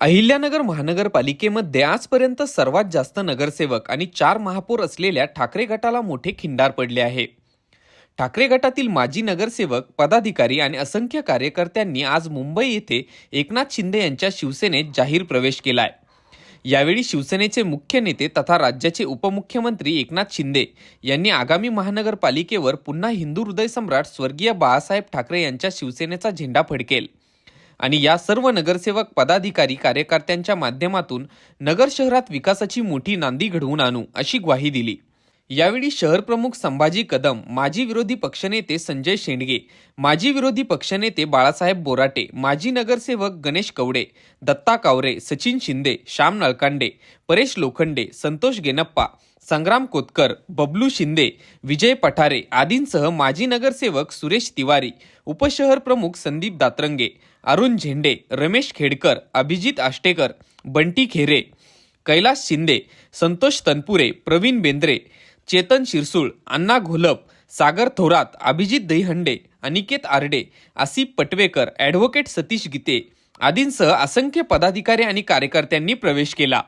अहिल्यानगर महानगरपालिकेमध्ये आजपर्यंत सर्वात जास्त नगरसेवक आणि चार महापौर असलेल्या ठाकरे गटाला मोठे खिंडार पडले आहे. ठाकरे गटातील माजी नगरसेवक पदाधिकारी आणि असंख्य कार्यकर्त्यांनी आज मुंबई येथे एकनाथ शिंदे यांच्या शिवसेनेत जाहीर प्रवेश केलाय. यावेळी शिवसेनेचे मुख्य नेते तथा राज्याचे उपमुख्यमंत्री एकनाथ शिंदे यांनी आगामी महानगरपालिकेवर पुन्हा हिंदू हृदय सम्राट स्वर्गीय बाळासाहेब ठाकरे यांच्या शिवसेनेचा झेंडा फडकेल. आणि या सर्व नगरसेवक पदाधिकारी कार्यकर्त्यांच्या माध्यमातून नगर शहरात विकासाची मोठी नांदी घडवून आणू अशी ग्वाही दिली. यावेळी शहर प्रमुख संभाजी कदम माजी विरोधी पक्षनेते संजय शेंडगे माजी विरोधी पक्षनेते बाळासाहेब बोराटे माजी नगरसेवक गणेश कवडे दत्ता कावरे सचिन शिंदे श्याम नळकांडे परेश लोखंडे संतोष गेनप्पा संग्राम कोतकर बबलू शिंदे विजय पठारे आदींसह माजी नगरसेवक सुरेश तिवारी उपशहर प्रमुख संदीप दातरंगे अरुण झेंडे रमेश खेडकर अभिजित आष्टेकर बंटी खेरे कैलास शिंदे संतोष तनपुरे प्रवीण बेंद्रे चेतन शिरसूळ अण्णा घोलप सागर थोरात अभिजित दहीहंडे अनिकेत आरडे आसिफ पटवेकर ॲडव्होकेट सतीश गीते आदींसह असंख्य पदाधिकारी आणि कार्यकर्त्यांनी प्रवेश केला.